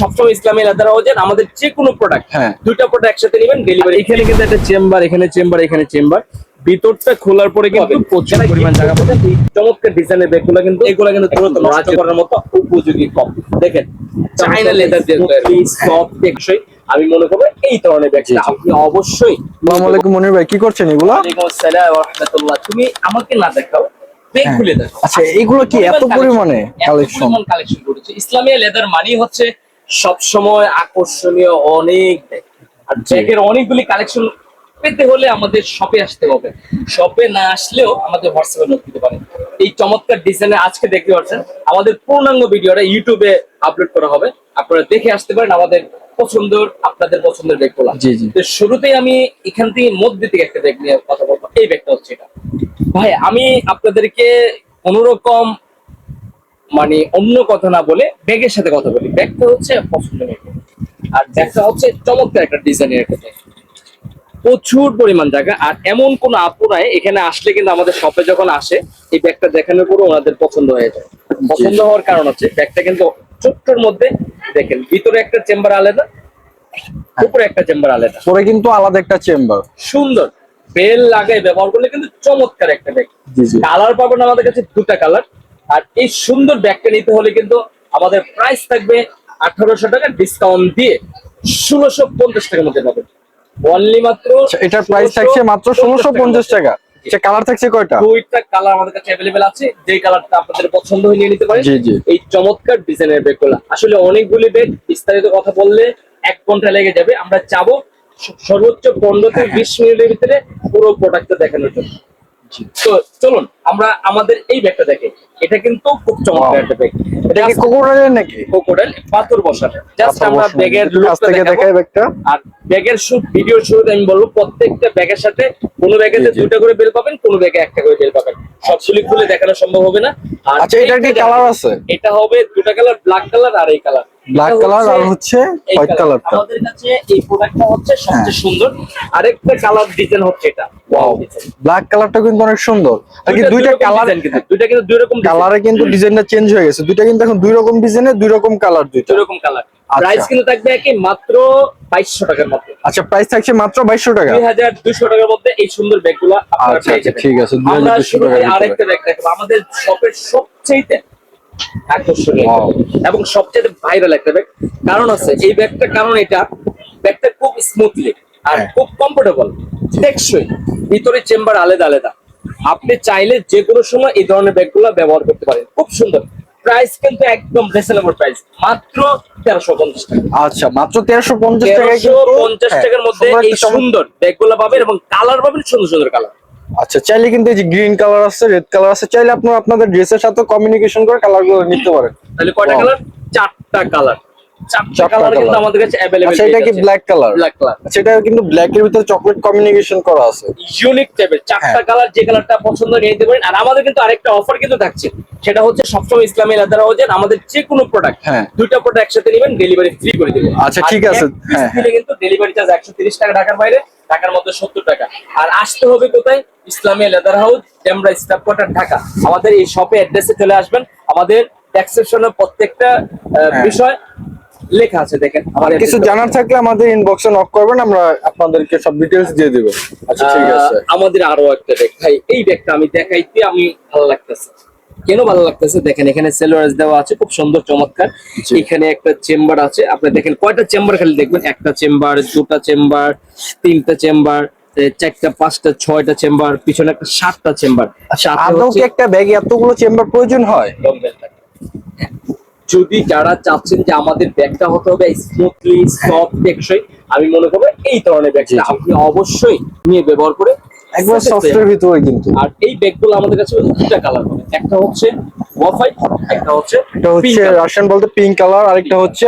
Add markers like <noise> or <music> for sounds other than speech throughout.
সবসময় ইসলামী লেদার হাউজের আমাদের যে কোনো প্রোডাক্ট হ্যাঁ। দুইটা প্রোডাক্ট একসাথে নেবেন ডেলিভারি এখানে কিন্তু একটা চেম্বার এখানে চেম্বার এখানে চেম্বার ভিতরটা খোলার পরে কিন্তু প্রচুর পরিমাণ জায়গা পাবেন। এই চমৎকার ডিজাইনের ব্যাগগুলো কিন্তু এগুলো কিন্তু দ্রুত নষ্ট করার মতো উপযোগী কম। দেখেন চাইনা লেদার দিয়ে সফট টেকসই আমি মনে করব এই ধরনের ব্যাগ আপনি অবশ্যই আসসালামু আলাইকুম মনির ভাই কি করছেন এগুলো? ওয়ালাইকুম আসসালাম ওয়া রাহমাতুল্লাহ তুমি আমাকে না দেখাও ব্যাগ হ্যাঁ। খুলে দেখো আচ্ছা এগুলো কি এত পরিমাণে কালেকশন কালেকশন কালেকশন করেছে। ইসলামিয়া লেদার মানি হচ্ছে সব সময় আকর্ষণীয় অনেক ব্যাগ আর ব্যাগের অনেকগুলি কালেকশন পেতে হলে আমাদের শপে আসতে হবে। শপে না আসলেও আমাদের হোয়াটসঅ্যাপে নোট দিতে পারেন। এই চমৎকার ডিজাইনে আজকে দেখতে পাচ্ছেন আমাদের পূর্ণাঙ্গ ভিডিওটা ইউটিউবে আপলোড করা হবে। আপনারা দেখে আসতে পারেন আমাদের পছন্দের আপনাদের পছন্দের ব্যাগগুলো জি, জি। তো শুরুতেই আমি এখান থেকে মধ্যে থেকে একটা ব্যাগ নিয়ে কথা বলব। এই ব্যাগটা হচ্ছে এটা। ভাই আমি আপনাদেরকে কোনোরকম মানে অন্য কথা না বলে ব্যাগের সাথে কথা বলি। ব্যাগটা হচ্ছে পছন্দের ব্যাগ আর ব্যাগটা হচ্ছে চমৎকার একটা ডিজাইনের একটা ব্যাগ প্রচুর পরিমাণ জায়গা। আর এমন কোন আপু নাই এখানে আসলে কিন্তু আমাদের শপে যখন আসে এই ব্যাগটা দেখানোর পরে ওনাদের পছন্দ হয়ে যায়। পছন্দ হওয়ার কারণ হচ্ছে ব্যাগটা কিন্তু ছোট্টর মধ্যে দেখেন ভিতরে একটা চেম্বার আলাদা উপরে একটা চেম্বার আলাদা। পরে কিন্তু আলাদা একটা চেম্বার। সুন্দর। বেল লাগাই ব্যবহার করলে কিন্তু চমৎকার একটা ব্যাগ। কালার পাবেন আমাদের কাছে দুটা কালার আর এই সুন্দর ব্যাগটা নিতে হলে কিন্তু আমাদের প্রাইস থাকবে আঠারোশো টাকা ডিসকাউন্ট দিয়ে ষোলোশো পঞ্চাশ টাকার মধ্যে পাবেন। অনলি মাত্র আচ্ছা, এটার প্রাইস থাকছে মাত্র ষোলোশো পঞ্চাশ টাকা। আচ্ছা কালার থাকছে কয়টা? দুইটা কালার আমাদের কাছে আছে। যে কালারটা আপনাদের পছন্দ হয়ে নিয়ে নিতে পারেন। জি, জি। এই চমৎকার ডিজাইনের ব্যাগগুলো আসলে অনেকগুলি ব্যাগ বিস্তারিত কথা বললে এক ঘণ্টা লেগে যাবে। আমরা চাবো সর্বোচ্চ পনেরো থেকে বিশ মিনিটের ভিতরে পুরো প্রোডাক্টটা দেখানোর জন্য। তো চলুন আমরা আমাদের এই ব্যাগটা দেখে এটা কিন্তু খুব চমৎকার একটা ব্যাগ। এটা কি কোকোডাইলের নাকি? কোকোডাইল পাথর বসানো। জাস্ট আমরা ব্যাগের লুকটা থেকে দেখাই ব্যাগটা। আর ব্যাগের শুট ভিডিও শুরুতে আমি বলব প্রত্যেকটা ব্যাগের সাথে কোনো জি। দুইটা করে বেল পাবেন কোনো ব্যাগে একটা করে বেল পাবেন। সবগুলি খুলে দেখানো সম্ভব হবে না। আর আচ্ছা, এটার কি দেখেন, আছে? এটা হবে দুটা কালার ব্ল্যাক কালার আর এই কালার ব্ল্যাক কালার আর হচ্ছে হোয়াইট কালারটা আমাদের কাছে এই প্রোডাক্টটা হচ্ছে সবচেয়ে হ্যাঁ। সুন্দর। আরেকটা কালার ডিজাইন হচ্ছে এটা। ওয়াও ব্ল্যাক কালারটা কিন্তু অনেক সুন্দর। আর কি দুইটা কালার দুইটা কিন্তু দুই রকম কালারে কিন্তু ডিজাইনটা চেঞ্জ হয়ে গেছে। দুইটা কিন্তু এখন দুই রকম ডিজাইনের দুই রকম কালার দুইটা। দুই রকম কালার। প্রাইস কিন্তু থাকবে একই মাত্র বাইশশো টাকার মধ্যে। আচ্ছা প্রাইস থাকছে মাত্র বাইশশো টাকা। দুই হাজার দুশো টাকার মধ্যে এই সুন্দর ব্যাগগুলো আপনারা আচ্ছা, পেয়ে আচ্ছা, যাবেন। ঠিক আছে, 2200 আমরা টাকার শুরুতে ভিতরে। আরেকটা ব্যাগ দেখাবো। আমাদের শপের সবচেয়ে আকর্ষণীয় এবং সবচেয়ে ভাইরাল একটা ব্যাগ কারণ আছে এই ব্যাগটা কারণ এটা ব্যাগটা খুব স্মুথলি আর হ্যাঁ। খুব কমফোর্টেবল টেকসই ভিতরে চেম্বার আলাদা আলাদা। আপনি চাইলে যে কোনো সময় এই ধরনের ব্যাগগুলো ব্যবহার করতে পারেন। খুব সুন্দর। প্রাইস কিন্তু একদম রিজনেবল প্রাইস মাত্র তেরোশো পঞ্চাশ টাকা। আচ্ছা মাত্র তেরোশো পঞ্চাশ কিন্তু পঞ্চাশ হ্যাঁ, টাকার মধ্যে এই সুন্দর ব্যাগগুলো পাবেন এবং কালার পাবেন সুন্দর সুন্দর কালার আচ্ছা চাইলে কিন্তু এই যে গ্রিন কালার আছে রেড কালার আছে চাইলে আপনারা আপনাদের ড্রেসের সাথে কমিউনিকেশন করে কালারগুলো নিতে পারেন। তাহলে কয়টা কালার চারটা কালার আচ্ছা এটা কি ব্ল্যাক কালার ব্ল্যাক কালার এটা কিন্তু ব্ল্যাক এর ভিতরে চকলেট কমিউনিকেশন করা আছে। ইউনিক টাইপের চারটা হ্যাঁ। কালার যে কালারটা পছন্দ নিয়ে নিতে পারেন। আর আমাদের কিন্তু আরেকটা অফার কিন্তু থাকছে। সেটা হচ্ছে সবসময় ইসলামী লেদার হাউজের আমাদের যে কোনো প্রোডাক্ট হ্যাঁ। দুইটা প্রোডাক্ট একসাথে নেবেন ডেলিভারি ফ্রি করে দেবো আচ্ছা, ঠিক আছে। হ্যাঁ, কিন্তু ডেলিভারি চার্জ একশো তিরিশ টাকা ঢাকার বাইরে ঢাকার মধ্যে সত্তর টাকা। আর আসতে হবে কোথায়? Islami leather house Demra staff quarter Dhaka. আমাদের এই শপে অ্যাড্রেসে চলে আসবেন। আমাদের প্রত্যেকটা। বিষয় লেখা আছে দেখেন। আমার কিছু জানার থাকলে আমাদের ইনবক্সে নক করবেন আমরা আপনাদেরকে সব ডিটেলস দিয়ে দেব। আচ্ছা ঠিক আছে। আমাদের আরও একটা ব্যাগ ভাই এই ব্যাগটা আমি দেখাইতে আমি ভালো লাগতেছে। কেন ভালো লাগতেছে? দেখেন এখানে সেলোয়ার্স দেওয়া আছে খুব সুন্দর চমৎকার। এখানে একটা চেম্বার আছে। আপনি দেখেন কয়টা চেম্বার খালি দেখবেন? একটা চেম্বার দুটা চেম্বার তিনটা চেম্বার চারটা পাঁচটা ছয়টা চেম্বার পিছনে একটা সাতটা চেম্বার আচ্ছা আদৌ কি একটা ব্যাগে এতগুলো চেম্বার প্রয়োজন হয়? যদি যারা চাচ্ছেন যে আমাদের ব্যাগটা হতে হবে স্মুথলি সফট টেকসই আমি মনে করব এই ধরনের ব্যাগটা। আপনি অবশ্যই নিয়ে ব্যবহার করে একবার সফটের ভিতরে কিন্তু। আর এই ব্যাগগুলো আমাদের কাছে দুটা কালার হবে। একটা হচ্ছে ওয়াফাই একটা হচ্ছে এটা হচ্ছে রাশিয়ান বলতে পিঙ্ক কালার আরেকটা হচ্ছে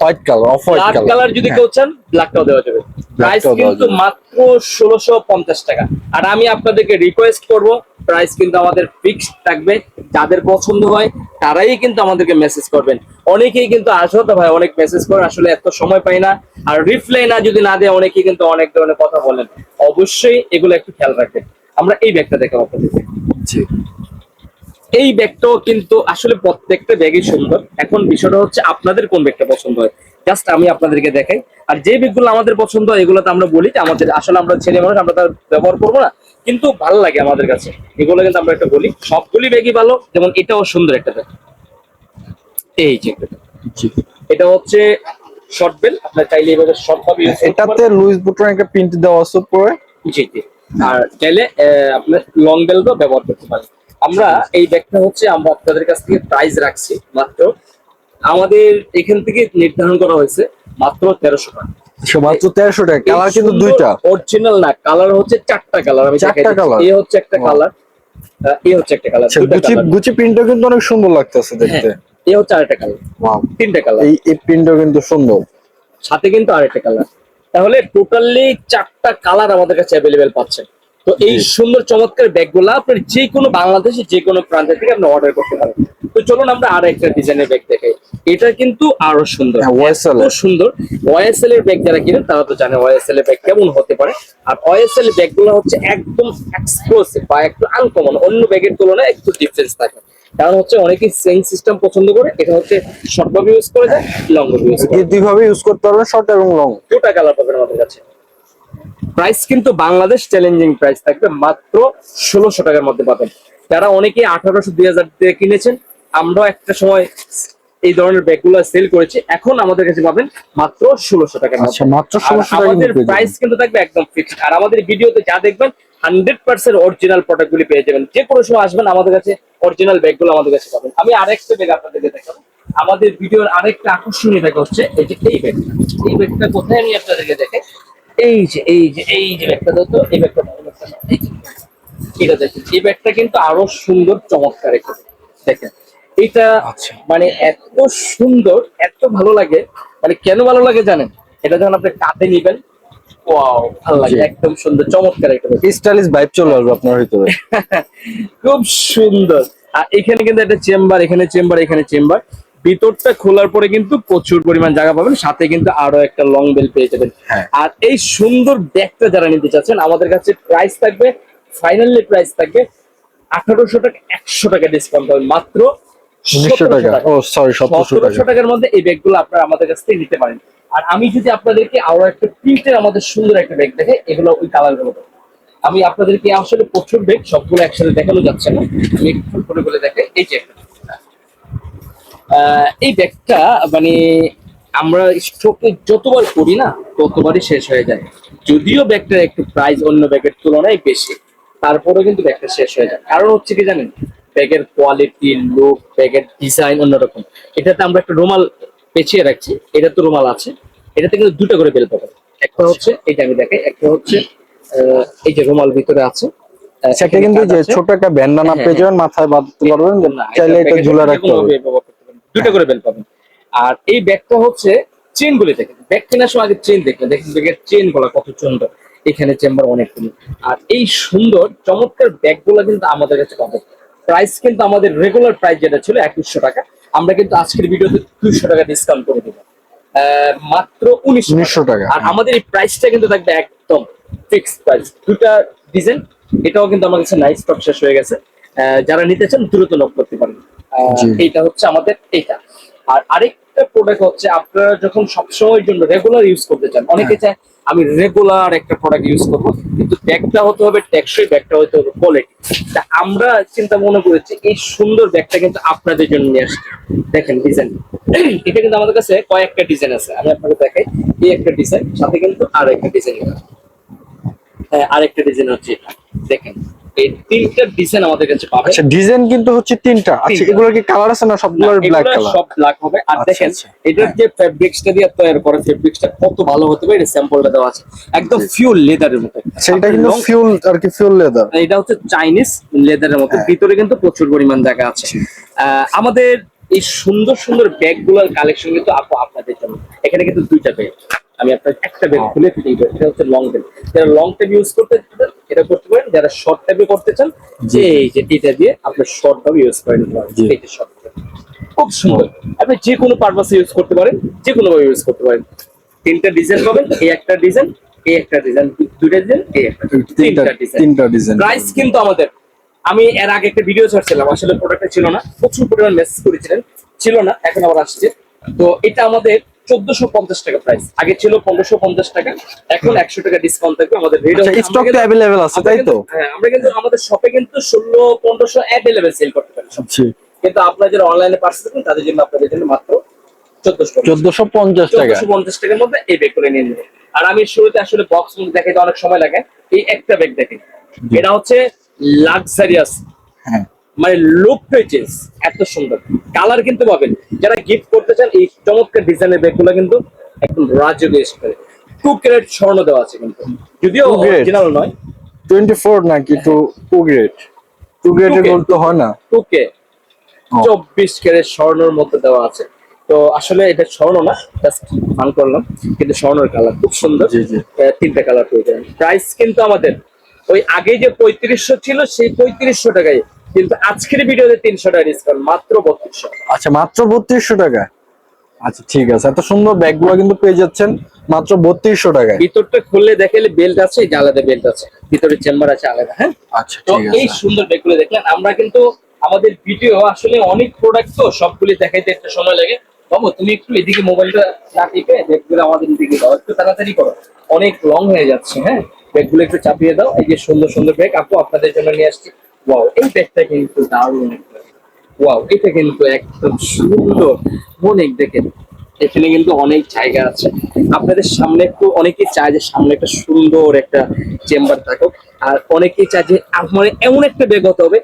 white colour off white colour colour যদি কেউ চান ব্ল্যাকটাও দেওয়া যাবে। প্রাইস কিন্তু মাত্র ষোলোশো পঞ্চাশ টাকা। আর আমি আপনাদেরকে রিকোয়েস্ট করব প্রাইস কিন্তু আমাদের ফিক্সড থাকবে। যাদের পছন্দ হয় তারাই কিন্তু আমাদেরকে মেসেজ করবেন। অনেকেই কিন্তু আসো তো ভাই অনেক মেসেজ করে আসলে এত সময় পাই না। আর রিপ্লাই না যদি না দেয় অনেকেই কিন্তু অনেক ধরনের কথা বলেন। অবশ্যই এগুলো একটু খেয়াল রাখবেন। আমরা এই ব্যাগটা দেখাবো আপনাদেরকে জি। এই ব্যাগটাও কিন্তু আসলে প্রত্যেকটা ব্যাগই সুন্দর। এখন বিষয়টা হচ্ছে আপনাদের কোন ব্যাগটা পছন্দ হয়? জাস্ট আমি আপনাদেরকে দেখাই। আর যে ব্যাগগুলো আমাদের পছন্দ হয় এগুলো তো আমরা বলি যে আমাদের আসলে আমরা ছেলে মানুষ আমরা তার ব্যবহার করব না। কিন্তু ভালো লাগে আমাদের কাছে। এগুলো কিন্তু আমরা একটা বলি। সবগুলি ব্যাগই ভালো যেমন এটাও সুন্দর একটা ব্যাগ। এই যে এটা হচ্ছে শর্ট বেল আপনার চাইলে এইভাবে শর্ট ভাবে এটাতে। লুইস বুটন একটা প্রিন্ট দেওয়া আছে পরে জি জি। আর চাইলে আপনার লং বেলও ব্যবহার করতে পারেন। আমরা এই ব্যাগটা হচ্ছে আমরা আপনাদের কাছ থেকে প্রাইস রাখছি মাত্র। আমাদের এখান থেকে নির্ধারণ করা হয়েছে মাত্র তেরোশো টাকা। মাত্র তেরোশো টাকা। কালার কিন্তু দুইটা। অরিজিনাল না কালার হচ্ছে চারটা কালার আমি চারটা দেখাই দিচ্ছি। হচ্ছে একটা. কালার এই হচ্ছে একটা কালার আচ্ছা গুচি গুচি প্রিন্টও কিন্তু অনেক সুন্দর লাগতেছে দেখতে। এই হচ্ছে আরেকটা কালার. তিনটা কালার এই এই প্রিন্টও কিন্তু সুন্দর। সাথে কিন্তু আরেকটা কালার তাহলে টোটালি চারটা কালার আমাদের কাছে অ্যাভেলেবেল পাচ্ছেন তো এই সুন্দর চমৎকার ব্যাগ ব্যাগগুলো আপনি যে কোনো বাংলাদেশে যে কোনো প্রান্ত থেকে আপনি অর্ডার করতে পারেন। তো চলুন আমরা আর একটা ডিজাইনের ব্যাগ দেখাই। এটা কিন্তু আরও সুন্দর। হ্যাঁ, সুন্দর। ওয়াইএসএল এর ব্যাগ যারা কিনেন তারা তো জানে ওয়াইএসএল এর ব্যাগ কেমন হতে পারে। আর ওয়াইএসএল এর ব্যাগগুলো হচ্ছে একদম এক্সক্লুসিভ বা একটু আনকমন অন্য ব্যাগের তুলনায় একটু ডিফারেন্স থাকে। কারণ হচ্ছে অনেকেই সেম সিস্টেম পছন্দ করে। এটা হচ্ছে শর্ট ভাবে ইউজ করে যায় লং ভাবে ইউজ করে এই দুইভাবে ইউজ করতে পারবেন শর্ট এবং লং দুটা কালার পাবেন আমাদের কাছে। প্রাইস কিন্তু বাংলাদেশ চ্যালেঞ্জিং প্রাইস থাকবে মাত্র ষোলোশো টাকার মধ্যে পাবেন। যারা অনেকে আঠারোশো দুই হাজার দিয়ে কিনেছেন আমরাও একটা সময় এই ধরনের ব্যাগগুলো সেল করেছি। এখন আমাদের কাছে পাবেন মাত্র ষোলোশো টাকার মধ্যে। আচ্ছা মাত্র ষোলোশো আমাদের প্রাইস কিন্তু থাকবে একদম ফিক্সড আর আমাদের ভিডিওতে যা দেখবেন হান্ড্রেড পার্সেন্ট অরিজিনাল প্রোডাক্ট গুলি পেয়ে যাবেন। যে কোনো সময় আসবেন আমাদের কাছে অরিজিনাল ব্যাগগুলো আমাদের কাছে পাবেন। আমি আরেকটা ব্যাগ আপনাদেরকে দেখাবো। আমাদের ভিডিওর আরেকটা আকর্ষণীয় ব্যাগ হচ্ছে এই যে এই ব্যাগটা। এই ব্যাগটা কোথায় আমি আপনাদেরকে দেখে এই যে এই যে এই যে ব্যাগটা তো এই ব্যাগটা দাও, এই ব্যাগটা যে। এটা দেখেন এই ব্যাগটা কিন্তু আরও সুন্দর চমৎকার একটা দেখেন এটা আচ্ছা। মানে এত সুন্দর এত ভালো লাগে। মানে কেন ভালো লাগে জানেন? এটা যখন আপনি কাঁধে নিবেন ওয়াও ভালো লাগে একদম সুন্দর চমৎকার একটা স্টাইলিশ ভাইব চলে আসবে আপনার ভিতরে। <laughs> খুব সুন্দর। আর এখানে কিন্তু একটা চেম্বার এখানে চেম্বার এখানে চেম্বার। ভিতরটা খোলার পরে কিন্তু প্রচুর পরিমাণ জায়গা পাবেন সাথে কিন্তু আরও একটা লং বেল পেয়ে যাবেন। হ্যাঁ। আর এই সুন্দর ব্যাগটা যারা নিতে চাচ্ছেন আমাদের কাছে প্রাইস থাকবে ফাইনালি প্রাইস থাকবে আঠারোশো টাকা একশো টাকা ডিসকাউন্ট পাবেন মাত্র উনিশশো 1700 টাকা। সতেরোশো টাকার মধ্যে এই ব্যাগগুলো আপনারা আমাদের কাছ থেকে নিতে পারেন। আর আমি যদি আপনাদেরকে আরও একটা প্রিন্টের আমাদের সুন্দর একটা ব্যাগ দেখে এগুলো ওই কালারগুলো আমি আপনাদেরকে আসলে প্রচুর ব্যাগ সবগুলো একসাথে দেখানো যাচ্ছে না। আমি একটু করে বলে দেখে এই যে এই ব্যাগটা মানে আমরা স্টকে যতবার করি না ততবারই শেষ হয়ে যায়। যদিও ব্যাগটার একটু প্রাইস অন্য ব্যাগের তুলনায় বেশি তারপরেও কিন্তু ব্যাগটা শেষ হয়ে যায়। কারণ হচ্ছে কি জানেন ব্যাগের কোয়ালিটি লুক ব্যাগের ডিজাইন অন্যরকম। এটাতে আমরা একটা রুমাল পেঁচিয়ে রাখছি এটা তো রুমাল আছে এটাতে কিন্তু দুটো করে বেল পাবেন একটা হচ্ছে এটা আমি দেখাই একটা হচ্ছে আহ, এই যে রুমাল ভিতরে আছে সেটা কিন্তু যে ছোট একটা ব্যান্ডানা হ্যাঁ, মাথায় বাঁধতে পারবেন না, চাইলে এটা ঝুলা রাখতে কোনোভাবে দুটো করে বেল পাবেন। আর এই ব্যাগটা হচ্ছে চেন গুলি দেখেন। ব্যাগ কেনার সময় আগে চেন দেখবেন। দেখেন ব্যাগের চেনগুলা কত সুন্দর। এখানে চেম্বার অনেকগুলো আর এই সুন্দর চমৎকার ব্যাগগুলো কিন্তু আমাদের কাছে পাবেন। প্রাইস কিন্তু আমাদের রেগুলার প্রাইস যেটা ছিল একুশশো টাকা। আমরা কিন্তু আজকের ভিডিওতে দুইশো টাকা ডিসকাউন্ট করে দিব আহ, মাত্র উনিশশো 1900 টাকা। আর আমাদের এই প্রাইসটা কিন্তু থাকবে একদম ফিক্স প্রাইস দুটা ডিজাইন এটাও কিন্তু আমার কাছে নাইস স্টক শেষ হয়ে গেছে। আহ, যারা নিতে চান দ্রুত নক করতে পারেন। এইটা হচ্ছে আমাদের এটা। আর আরেকটা প্রোডাক্ট হচ্ছে আপনারা যখন সবসময়ের জন্য রেগুলার ইউজ করতে চান অনেকে চায় আমি রেগুলার একটা প্রোডাক্ট ইউজ করব কিন্তু ব্যাগটা হতে হবে টেকসই ব্যাগটা হতে হবে কোয়ালিটি তা আমরা চিন্তা মনে করেছি এই সুন্দর ব্যাগটা কিন্তু আপনাদের জন্য নিয়ে আসছি। দেখেন ডিজাইন এটা কিন্তু আমাদের কাছে কয়েকটা ডিজাইন আছে। আমি আপনাকে দেখাই। এই একটা ডিজাইন সাথে কিন্তু আর একটা ডিজাইন হ্যাঁ আরেকটা ডিজাইন হচ্ছে এটা। দেখেন। এই তিনটা ডিজাইন আমাদের কাছে পাবেন আচ্ছা ডিজাইন কিন্তু হচ্ছে তিনটা। আচ্ছা কি কালার আছে না না, সবগুলোর ব্ল্যাক কালার সব ব্ল্যাক হবে। আর আচ্ছা, দেখেন। এটার যে ফেব্রিক্সটা দিয়ে তৈরি করে ফেব্রিক্সটা কত ভালো হতে পারে এটা স্যাম্পলটা দেওয়া আছে। একদম ফিউল লেদারের মতো। এটা কিন্তু ফিউল আর কি ফিউল লেদার এটা হচ্ছে চাইনিজ লেদারের মতো। হ্যাঁ। ভিতরে কিন্তু প্রচুর পরিমাণ জায়গা আছে। আহ, আমাদের এই সুন্দর সুন্দর ব্যাগগুলোর কালেকশন কিন্তু আপু আপনাদের জন্য। এখানে কিন্তু দুইটা ব্যাগ আমি আপনার একটা ব্যাগ। খুলে দেবো এটা হচ্ছে লং যারা লং টাইপ ইউজ করতে এটা করতে পারেন। যারা শর্ট টাইপে করতে চান যে এই যে এটা দিয়ে আপনি শর্ট ভাবে ইউজ করে নিতে পারেন। জি। এই যে short খুব সুন্দর। আপনি যে কোনো পারপাসে ইউজ করতে পারেন যে কোনো ভাবে ইউজ করতে পারেন। তিনটা ডিজাইন পাবেন এই একটা ডিজাইন এই একটা ডিজাইন দুইটা ডিজাইন এই একটা তিনটা ডিজাইন তিনটা ডিজাইন প্রাইস কিন্তু আমাদের। আমি এর আগে একটা ভিডিও ছাড়ছিলাম আসলে প্রোডাক্টটা ছিল না। প্রচুর পরিমাণ মেসেজ করেছিলেন। ছিল না এখন আবার আসছে। তো এটা আমাদের চোদ্দশো পঞ্চাশ টাকা প্রাইস আগে ছিল পনেরোশো পঞ্চাশ টাকা এখন একশো টাকা ডিসকাউন্ট থাকবে। আমাদের রেট আচ্ছা স্টক তো অ্যাভেলেবেল আছে তাই তো? হ্যাঁ আমরা কিন্তু আমাদের শপে কিন্তু ষোলো পনেরোশো অ্যাভেলেবেল সেল করতে পারি জি। কিন্তু আপনারা যারা অনলাইনে পার্সেল করবেন তাদের জন্য আপনাদের জন্য মাত্র চোদ্দশো চোদ্দশো পঞ্চাশ টাকা। পঞ্চাশ টাকার মধ্যে এই ব্যাগ করে নিয়ে নেবেন। আর আমি শুরুতে আসলে বক্স দেখাইতে অনেক সময় লাগে এই একটা ব্যাগ দেখেন। এটা হচ্ছে লাক্সারিয়াস হ্যাঁ। মানে লুক পেজেস এত সুন্দর। কালার কিন্তু পাবেন। যারা গিফট করতে চান এই চমৎকার ডিজাইনের ব্যাগগুলো কিন্তু একদম রাজকীয় স্টাইলে টু ক্যারেট স্বর্ণ দেওয়া আছে কিন্তু। যদিও অরিজিনাল নয়। টোয়েন্টি ফোর নাকি টু টু গ্রেড টু গ্রেডের? গোল্ড তো হয় না। টু কে চব্বিশ ক্যারেট স্বর্ণের মধ্যে দেওয়া আছে। তো আসলে এটা স্বর্ণ না জাস্ট ফান করলাম। কিন্তু স্বর্ণের কালার খুব সুন্দর। তিনটা কালার পেয়ে যাবেন। প্রাইস কিন্তু আমাদের। ওই আগে যে পঁয়ত্রিশশো ছিল সেই পঁয়ত্রিশশো টাকায় কিন্তু আজকের ভিডিওতে তিনশো টাকা ডিসকাউন্ট মাত্র বত্রিশশো আচ্ছা মাত্র বত্রিশশো টাকা? আচ্ছা ঠিক আছে। এত সুন্দর ব্যাগগুলো কিন্তু পেয়ে যাচ্ছেন মাত্র বত্রিশশো টাকায়। ভিতরটা খুললে দেখালে বেল্ট আছে এই যে আলাদা বেল্ট আছে। ভিতরে চেম্বার আছে আলাদা হ্যাঁ? আচ্ছা তো এই সুন্দর ব্যাগগুলো দেখলেন আমরা কিন্তু আমাদের ভিডিও আসলে অনেক প্রোডাক্ট তো সবগুলি দেখাইতে একটা সময় লাগে। বাবু তুমি একটু এদিকে মোবাইলটা না টিপে ব্যাগগুলো আমাদের দিকে দাও একটু তাড়াতাড়ি করো। অনেক লং হয়ে যাচ্ছে হ্যাঁ? ব্যাগগুলো একটু চাপিয়ে দাও এই যে সুন্দর সুন্দর ব্যাগ। আপু আপনাদের জন্য নিয়ে আসছি। ওয়াও এই ব্যাগটা কিন্তু দারুণ ওয়াও এটা কিন্তু একদম সুন্দর। অনেক দেখেন এখানে কিন্তু অনেক জায়গা আছে। আপনাদের সামনে একটু অনেকেই চায় যে সামনে একটা সুন্দর একটা চেম্বার থাকুক। আর অনেকেই চায় যে আমার এমন একটা ব্যাগ হতে হবে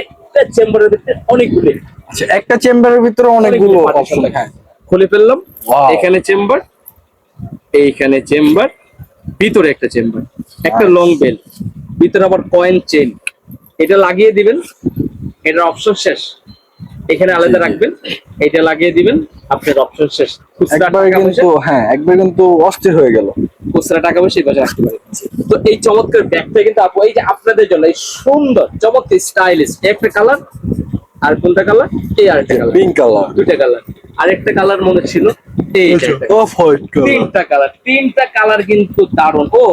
একটা চেম্বারের ভিতরে অনেকগুলি। আচ্ছা একটা চেম্বারের ভিতরে অনেকগুলো অপশন হ্যাঁ খুলে ফেললাম। এখানে চেম্বার এইখানে চেম্বার ভিতরে একটা চেম্বার। একটা লং বেল ভিতরে আবার কয়েন চেন এটা লাগিয়ে দিবেন। এটার অপশন শেষ। এখানে আলাদা। রাখবেন। এটা লাগিয়ে দিবেন। আপনার অপশন শেষ। একবারে কিন্তু হ্যাঁ একবার কিন্তু অস্থির হয়ে গেল। খুচরা টাকা পয়সা এই পাশে রাখতে পারেন তো এই চমৎকার ব্যাগটা কিন্তু আপু এই যে আপনাদের জন্য এই সুন্দর চমৎকার স্টাইলিশ একটা কালার আর কোনটা কালার এই আরেকটা কালার পিঙ্ক কালার দুইটা কালার আরেকটা কালার মনে ছিল অফ হোয়াইট তিনটা কালার তিনটা কালার কিন্তু দারুণ। ও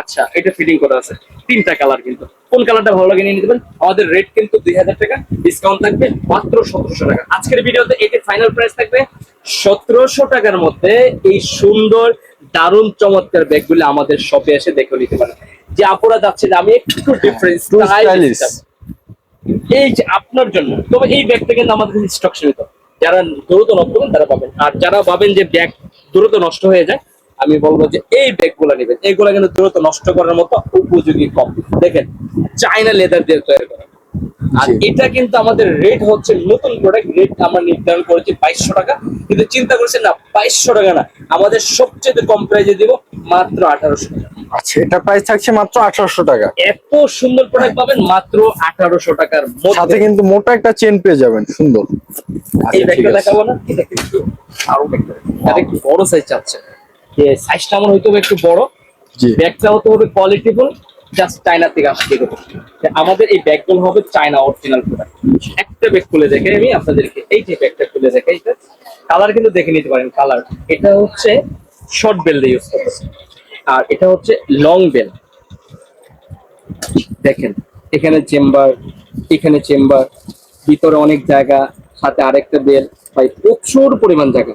আচ্ছা এটা ফিটিং করা আছে। তিনটা কালার কিন্তু। কোন কালারটা ভালো লাগে নিয়ে নিতে পারেন? আমাদের রেট কিন্তু দুই হাজার টাকা ডিসকাউন্ট থাকবে মাত্র সতেরোশো টাকা। আজকের ভিডিওতে এটি ফাইনাল প্রাইস থাকবে সতেরোশো টাকার মধ্যে এই সুন্দর দারুণ চমৎকার ব্যাগগুলি আমাদের শপে এসে দেখে নিতে পারেন। যে আপুরা যাচ্ছে আমি একটু ডিফারেন্স Too এই যে আপনার জন্য তবে এই ব্যাগটা কিন্তু আমাদের স্টক সীমিত যারা দ্রুত নষ্ট করবেন তারা পাবেন। আর যারা ভাবেন যে ব্যাগ দ্রুত নষ্ট হয়ে যায় আমি বলব যে এই ব্যাগগুলো নেবেন। এইগুলো কিন্তু দ্রুত নষ্ট করার মতো উপযোগী কম। দেখেন চাইনা লেদার দিয়ে তৈরি করা। আর এটা কিন্তু আমাদের রেট হচ্ছে নতুন প্রোডাক্ট রেট আমরা নির্ধারণ করেছি বাইশশো টাকা। কিন্তু চিন্তা করছেন না বাইশশো টাকা না আমাদের সবচেয়ে কম প্রাইজে দিব মাত্র আঠারোশো টাকা। আচ্ছা এটা প্রাইস থাকছে মাত্র আঠারোশো টাকা। এত সুন্দর প্রোডাক্ট পাবেন মাত্র আঠারোশো টাকার সাথে কিন্তু মোটা একটা চেন পেয়ে যাবেন সুন্দর। এই আচ্ছা, ঠিক ব্যাগটা দেখাবো না এটা কিন্তু আরও ব্যাগটা এটা একটু বড় সাইজ চাচ্ছে। যে সাইজটা আমার হয়তো একটু বড়। জি। ব্যাগটা হতে হবে কোয়ালিটিফুল জাস্ট চায়না থেকে আসছে এরকম। আমাদের এই ব্যাগগুলো হবে চায়না অরিজিনাল প্রোডাক্ট একটা ব্যাগ খুলে দেখে আমি আপনাদেরকে এই যে ব্যাগটা খুলে দেখে এইটা। কালার কিন্তু দেখে নিতে পারেন কালার এটা হচ্ছে শর্ট বেল দিয়ে ইউজ করতেছে। আর এটা হচ্ছে লং বেল দেখেন, এখানে চেম্বার এখানে চেম্বার ভিতরে অনেক জায়গা, সাথে আরেকটা বেল ভাই, প্রচুর পরিমাণ জায়গা।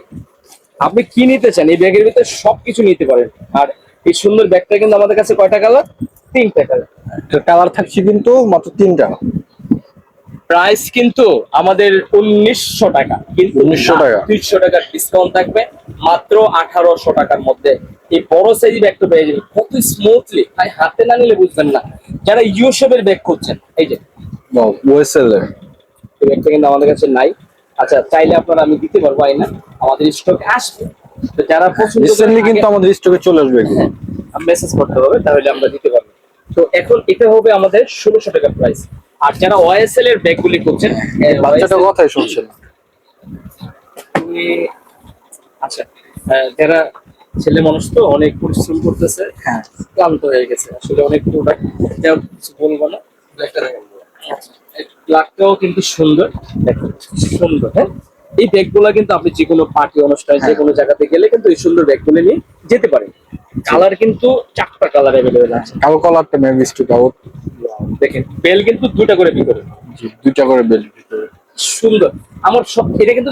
আপনি কি নিতে চান? এই ব্যাগের ভিতরে সবকিছু নিতে পারেন। আর এই সুন্দর ব্যাগটা কিন্তু আমাদের কাছে কয়টা কালার তিনটা কালার কালার থাকছে কিন্তু মাত্র তিনটা। প্রাইস কিন্তু আমাদের উনিশশো টাকা। কিন্তু 1900 টাকা। দুইশো টাকার ডিসকাউন্ট থাকবে। মাত্র আঠারোশো টাকার মধ্যে। এই বড় সাইজ ব্যাগটা পেয়ে যাবেন। কত স্মুথলি ভাই হাতে না নিলে বুঝবেন না। যারা ইউসেফের ব্যাগ খুঁজছেন এই যে। ওয়েসেল এর। এই ব্যাগটা কিন্তু আমাদের কাছে নাই। আচ্ছা চাইলে আপনারা আমি দিতে পারব না? আমাদের স্টকে আসবে। তো যারা পছন্দ রিসেন্টলি কিন্তু আমাদের স্টকে চলে আসবে মেসেজ করতে হবে তাহলে আমরা দিতে পারব। তো এখন এটা হবে আমাদের ষোলোশো টাকার প্রাইস আর যারা ওয়াইএসএল এর ব্যাগগুলি করছেন বাচ্চাটা কথাই শুনছে না তুমি- আচ্ছা যারা ছেলে মানুষ তো অনেক পরিশ্রম করতেছে হ্যাঁ। ক্লান্ত হয়ে গেছে। আসলে অনেক প্রোডাক্ট কিছু বলব না। ব্ল্যাকটাও কিন্তু সুন্দর। দেখো সুন্দর হ্যাঁ? এই ব্যাগগুলো কিন্তু আপনি যে কোনো পার্টি অনুষ্ঠানে যে হ্যাঁ। কোনো জায়গাতে গেলে কিন্তু এই সুন্দর ব্যাগগুলো নিয়ে যেতে পারেন। কালার কিন্তু চারটা কালার অ্যাভেলেবেল আছে। কালো কালারটা কালো দেখেন বেল কিন্তু দুটা করে জি দুইটা করে বেল সুন্দর। আমার সব এটা কিন্তু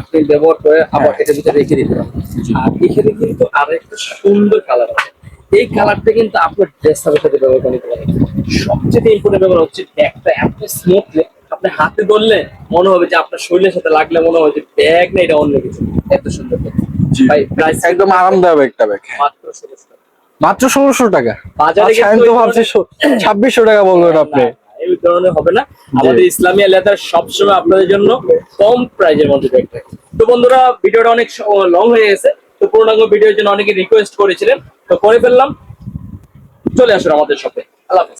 আপনি ব্যবহার করে আবার হ্যাঁ। এটার ভিতরে রেখে দিতে পারেন আর এখানে কিন্তু আরও একটা সুন্দর কালার আছে। এই কালারটা কিন্তু আপনার ড্রেস আপের সাথে ব্যবহার করে নিতে পারেন। সবচেয়ে ইম্পর্টেন্ট ব্যাপার হচ্ছে ব্যাগটা এত স্মুথলি আপনি হাতে ধরলে মনে হবে যে আপনার শরীরের সাথে লাগলে মনে হবে যে ব্যাগ না এটা অন্য কিছু। এত সুন্দর। ভাই প্রাইস একদম আরামদায়ক একটা ব্যাগ মাত্র ষোলোশো। মাত্র ষোলোশো টাকা। বাজারে তো ভাবছি ছাব্বিশশো টাকা বলবেন আপনি। এই ধরনের হবে না। আমাদের ইসলামিয়া লেদার সবসময় আপনাদের জন্য কম প্রাইজের মধ্যে তো বন্ধুরা ভিডিওটা অনেক লং হয়ে গেছে। তো পূর্ণাঙ্গ ভিডিওর জন্য অনেকে রিকোয়েস্ট করেছিলেন। তো করে ফেললাম। চলে আসুন আমাদের শপে আল্লাহ হাফেজ।